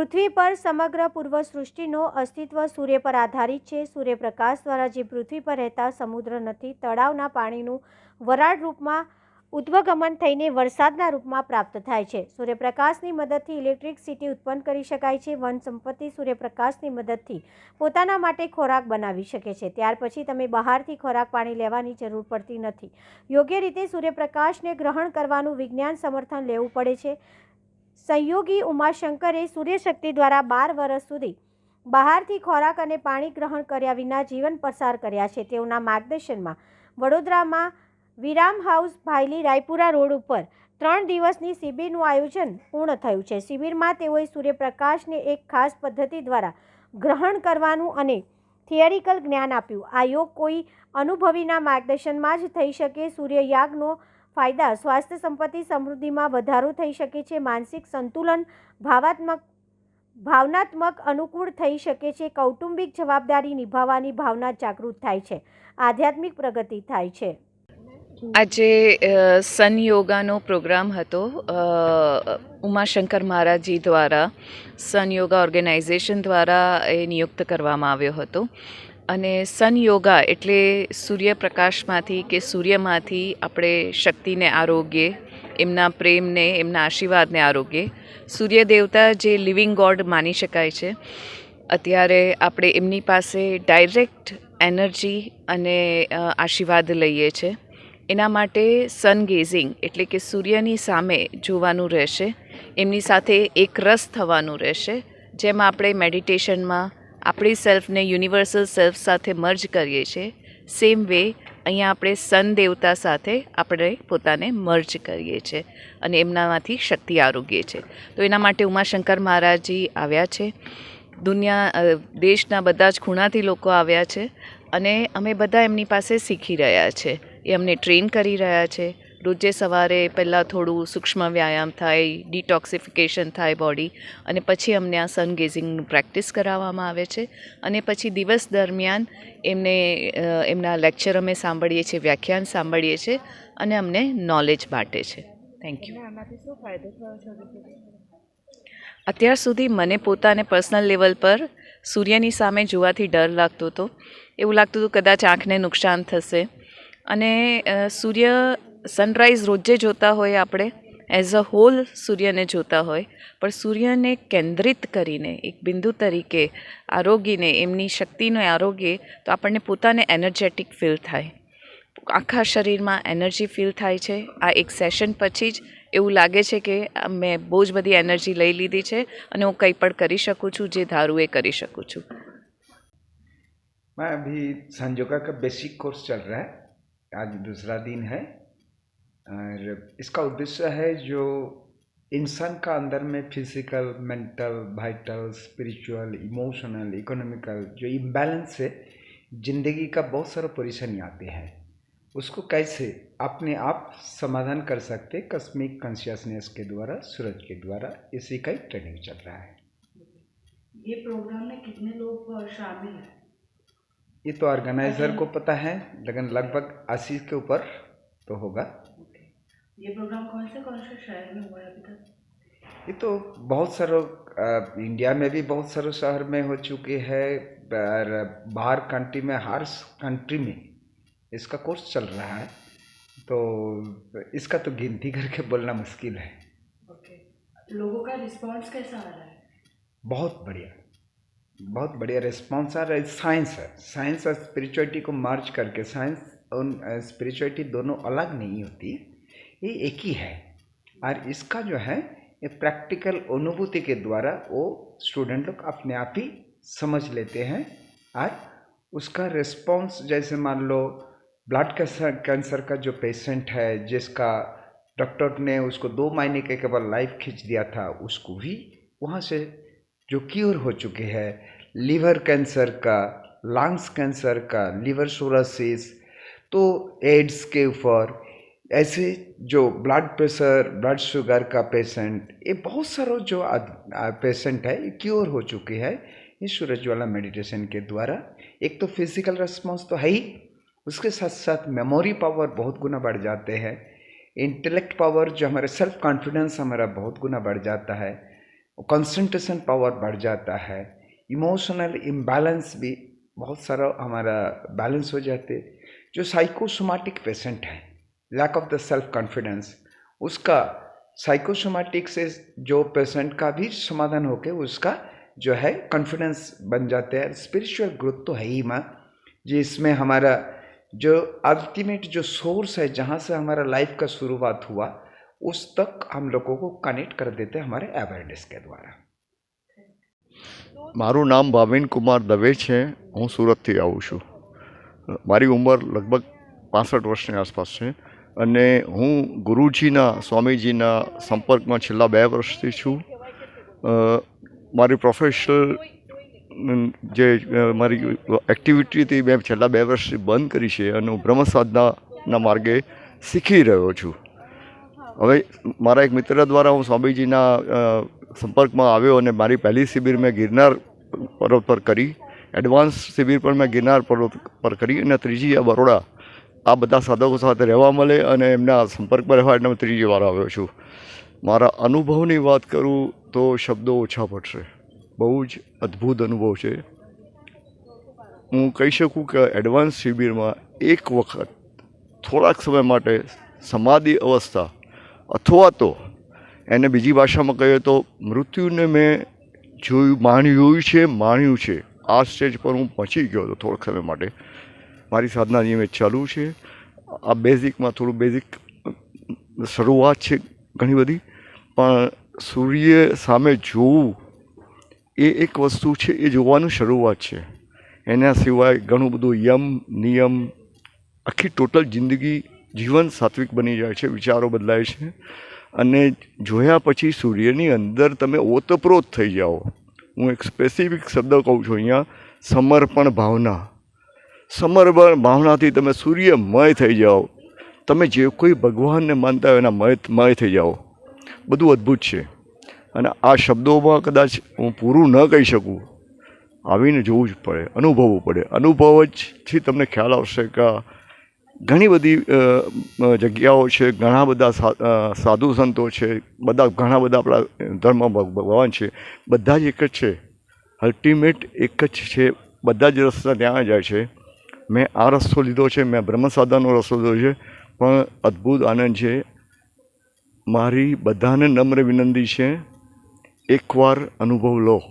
પૃથ્વી પર સમગ્ર પૂર્વ સૃષ્ટિનો અસ્તિત્વ સૂર્ય પર આધારિત છે. સૂર્યપ્રકાશ દ્વારા જે પૃથ્વી પર રહેતા સમુદ્ર નથી, તળાવના પાણીનું વરાળ રૂપમાં ઉદ્વગમન થઈને વરસાદના રૂપમાં પ્રાપ્ત થાય છે. સૂર્યપ્રકાશની મદદથી ઇલેક્ટ્રિસિટી ઉત્પન્ન કરી શકાય છે. વન સંપત્તિ સૂર્યપ્રકાશની મદદથી પોતાના માટે ખોરાક બનાવી શકે છે. ત્યાર પછી તમે બહારથી ખોરાક પાણી લેવાની જરૂર પડતી નથી. યોગ્ય રીતે સૂર્યપ્રકાશને ગ્રહણ કરવાનું વિજ્ઞાન સમર્થન લેવું પડે છે. સંયોગી ઉમાશંકરે સૂર્યશક્તિ દ્વારા બાર વર્ષ સુધી બહારથી ખોરાક અને પાણી ગ્રહણ કર્યા વિના જીવન પસાર કર્યા છે. તેઓના માર્ગદર્શનમાં વડોદરામાં વિરામ હાઉસ ભાયલી રાયપુરા રોડ ઉપર ત્રણ દિવસની શિબિરનું આયોજન પૂર્ણ થયું છે. શિબિરમાં તેઓએ સૂર્યપ્રકાશને એક ખાસ પદ્ધતિ દ્વારા ગ્રહણ કરવાનું અને થિયરિકલ જ્ઞાન આપ્યું. આ યોગ કોઈ અનુભવીના માર્ગદર્શનમાં જ થઈ શકે. સૂર્યયાગનો ફાયદા. સ્વાસ્થ્ય સંપત્તિ સમૃદ્ધિમાં વધારો થઈ શકે છે. માનસિક સંતુલન ભાવાત્મક, ભાવનાત્મક અનુકૂળ થઈ શકે છે. કૌટુંબિક જવાબદારી નિભાવવાની ભાવના જાગૃત થાય છે. આધ્યાત્મિક પ્રગતિ થાય છે. આજે સનયોગાનો સન યોગાનો પ્રોગ્રામ હતો. ઉમાશંકર મહારાજજી દ્વારા, સન યોગા ઓર્ગેનાઇઝેશન દ્વારા એ નિયુક્ત કરવામાં આવ્યો હતો. અને સન યોગા એટલે સૂર્યપ્રકાશમાંથી કે સૂર્યમાંથી આપણે શક્તિને આરોગ્ય, એમના પ્રેમને, એમના આશીર્વાદને આરોગ્ય. સૂર્ય દેવતા જે લિવિંગ ગોડ માની શકાય છે. અત્યારે આપણે એમની પાસે ડાયરેક્ટ એનર્જી અને આશીર્વાદ લઈએ છીએ એના માટે સન ગેઝિંગ એટલે કે સૂર્યની સામે જોવાનું રહેશે. એમની સાથે એક રસ થવાનું રહેશે. જેમ આપણે મેડિટેશનમાં આપણી સેલ્ફને યુનિવર્સલ સેલ્ફ સાથે મર્જ કરીએ છીએ. સેમ વે અહીંયા આપણે સન દેવતા સાથે આપણે પોતાને મર્જ કરીએ છીએ અને એમનામાંથી શક્તિ આરોગીએ છીએ. તો એના માટે ઉમાશંકર મહારાજજી આવ્યા છે. દુનિયા દેશના બધા જ ખૂણાથી લોકો આવ્યા છે અને અમે બધા એમની પાસે શીખી રહ્યા છે. એ અમને ટ્રેન કરી રહ્યા છે. રોજે સવારે પહેલાં થોડું સૂક્ષ્મ વ્યાયામ થાય ડિટોક્સિફિકેશન થાય બોડી અને પછી અમને આ સન ગેઝિંગનું પ્રેક્ટિસ કરાવવામાં આવે છે. અને પછી દિવસ દરમિયાન એમને એમના લેક્ચર અમે સાંભળીએ છીએ, વ્યાખ્યાન સાંભળીએ છીએ અને અમને નોલેજ બાંટે છે. થેન્ક યુ અત્યાર સુધી મને પોતાને પર્સનલ લેવલ પર સૂર્યની સામે જોવાથી ડર લાગતો હતો. એવું લાગતું હતું કદાચ આંખને નુકસાન થશે. અને સૂર્ય સનરાઈઝ રોજે જોતા હોય આપણે એઝ અ હોલ સૂર્યને જોતા હોય પણ સૂર્યને કેન્દ્રિત કરીને એક બિંદુ તરીકે આરોગીને એમની શક્તિનો આરોગ્ય તો આપણને પોતાને એનર્જેટિક ફીલ થાય આખા શરીરમાં એનર્જી ફીલ થાય છે આ એક સેશન પછી જ એવું લાગે છે કે આ મેં બહુ જ બધી એનર્જી લઈ લીધી છે અને હું કંઈ પણ કરી શકું છું જે ધારું એ કરી શકું છું मैं अभी संजोगा का बेसिक कोर्स चल रहा है आज दूसरा दिन है और इसका उद्देश्य है जो इंसान का अंदर में physical mental vital spiritual emotional economical जो इम्बैलेंस है ज़िंदगी का बहुत सारा परेशानी आते हैं। उसको कैसे अपने आप समाधान कर सकते कस्मिक कॉन्शियसनेस के द्वारा सूरज के द्वारा इसी का ही ट्रेनिंग चल रहा है। ये प्रोग्राम में कितने लोग शामिल हैं? ये तो ऑर्गेनाइजर को पता है लेकिन लगभग अस्सी के ऊपर तो होगा। ये प्रोग्राम कौन से कौन से शहर में हुआ है अभी तक? ये तो बहुत सारे इंडिया में भी बहुत सारे शहर में हो चुके हैं और बाहर कंट्री में हर कंट्री में इसका कोर्स चल रहा है। तो इसका तो गिनती करके बोलना मुश्किल है। ओके लोगों का रिस्पांस कैसा आ रहा है? बहुत बढ़िया। बहुत बढ़िया रिस्पॉन्स आ रहा है। साइंस है। साइंस और स्पिरिचुअलिटी को मार्च करके साइंस और स्पिरिचुअलिटी दोनों अलग नहीं होती। ये एक ही है। और इसका जो है, ये प्रैक्टिकल अनुभूति के द्वारा वो स्टूडेंट लोग अपने आप ही समझ लेते हैं। और उसका रिस्पॉन्स जैसे मान लो ब्लड कैंसर कैंसर का जो पेशेंट है, जिसका डॉक्टर ने उसको दो महीने के केवल लाइफ खींच दिया था, उसको भी वहाँ से जो क्योर हो चुके हैं लीवर कैंसर का लंग्स कैंसर का लीवर सोरासिस तो एड्स के ऊपर ऐसे जो ब्लड प्रेशर ब्लड शुगर का पेशेंट ये बहुत सारा जो पेशेंट है, ये क्योर हो चुके हैं ये सूरज वाला मेडिटेशन के द्वारा। एक तो फ़िज़िकल रिस्पॉन्स तो है ही, उसके साथ साथ मेमोरी पावर बहुत गुना बढ़ जाते हैं। इंटेलेक्ट पावर जो हमारे सेल्फ कॉन्फिडेंस हमारा बहुत गुना बढ़ जाता है कंसंट्रेशन पावर बढ़ जाता है इमोशनल इम्बैलेंस भी बहुत सारा हमारा बैलेंस हो जाते जो साइकोसोमाटिक पेशेंट है lack of the self confidence उसका साइकोसोमाटिक से जो पेशेंट का भी समाधान होके उसका जो है कॉन्फिडेंस बन जाते हैं स्पिरिचुअल ग्रोथ तो है ही माँ जिसमें हमारा जो अल्टीमेट जो सोर्स है जहाँ से हमारा लाइफ का शुरुआत हुआ उस तक हम लोगों को कनेक्ट कर देते हैं हमारे अवेयरनेस के द्वारा મારું નામ ભાવિન કુમાર દવે છે હું સુરતથી આવું છું મારી ઉંમર લગભગ પાસઠ વર્ષની આસપાસ છે અને હું ગુરુજીના, સ્વામીજીના સંપર્કમાં છેલ્લા બે વર્ષથી છું. મારી પ્રોફેશનલ જે મારી એક્ટિવિટી હતી મેં છેલ્લા બે વર્ષથી બંધ કરી છે અને હું બ્રહ્મ સાધનાના માર્ગે શીખી રહ્યો છું. હવે મારા એક મિત્ર દ્વારા હું સ્વામીજીના સંપર્કમાં આવ્યો અને મારી પહેલી શિબિર મેં ગિરનાર પર્વત પર કરી. એડવાન્સ શિબિર પણ મેં ગિરનાર પર્વત પર કરી અને ત્રીજી આ બરોડા આ બધા સાધકો સાથે રહેવા મળે અને એમના સંપર્કમાં રહેવા એટલે હું ત્રીજી વાર આવ્યો છું. મારા અનુભવની વાત કરું તો શબ્દો ઓછા પડશે. બહુ જ અદ્ભુત અનુભવ છે. હું કહી શકું કે એડવાન્સ શિબિરમાં એક વખત થોડાક સમય માટે સમાધિ અવસ્થા અથવા તો એને બીજી ભાષામાં કહીએ તો મૃત્યુને મેં જોયું માણ્યું છે માણ્યું છે. આ સ્ટેજ પર હું પહોંચી ગયો હતો થોડાક સમય માટે. મારી સાધના નિયમિત ચાલુ છે. આ બેઝિકમાં થોડું બેઝિક શરૂઆત છે ઘણી બધી. પણ સૂર્ય સામે જોવું એ એક વસ્તુ છે, એ જોવાનું શરૂઆત છે. એના સિવાય ઘણું બધું યમ, નિયમ, આખી ટોટલ જિંદગી જીવન સાત્વિક બની જાય છે, વિચારો બદલાય છે. અને જોયા પછી સૂર્યની અંદર તમે ઓતપ્રોત થઈ જાઓ. હું એક સ્પેસિફિક શબ્દ કહું છું અહીંયા, સમર્પણ ભાવના. સમર્પણ ભાવનાથી તમે સૂર્યમય થઈ જાઓ. તમે જે કોઈ ભગવાનને માનતા હોય એના મય થઈ જાઓ. બધું અદ્ભુત છે. અને આ શબ્દોમાં કદાચ હું પૂરું ન કહી શકું. આવીને જોવું જ પડે, અનુભવવું પડે. અનુભવ જથી તમને ખ્યાલ આવશે કે ઘણી બધી જગ્યાઓ છે, ઘણા બધા સાધુ સંતો છે, બધા ઘણા બધા આપણા ધર્મ ભગ- ભગવાન છે. બધા જ એક જ છે. અલ્ટિમેટ એક જ છે. બધા જ રસ્તા ત્યાં જાય છે. મેં આ રસ્તો લીધો છે, મેં બ્રહ્મ સાધનનો રસ્તો લીધો છે, પણ અદ્ભુત આનંદ છે. મારી બધાને નમ્ર વિનંતી છે, એકવાર અનુભવ લો.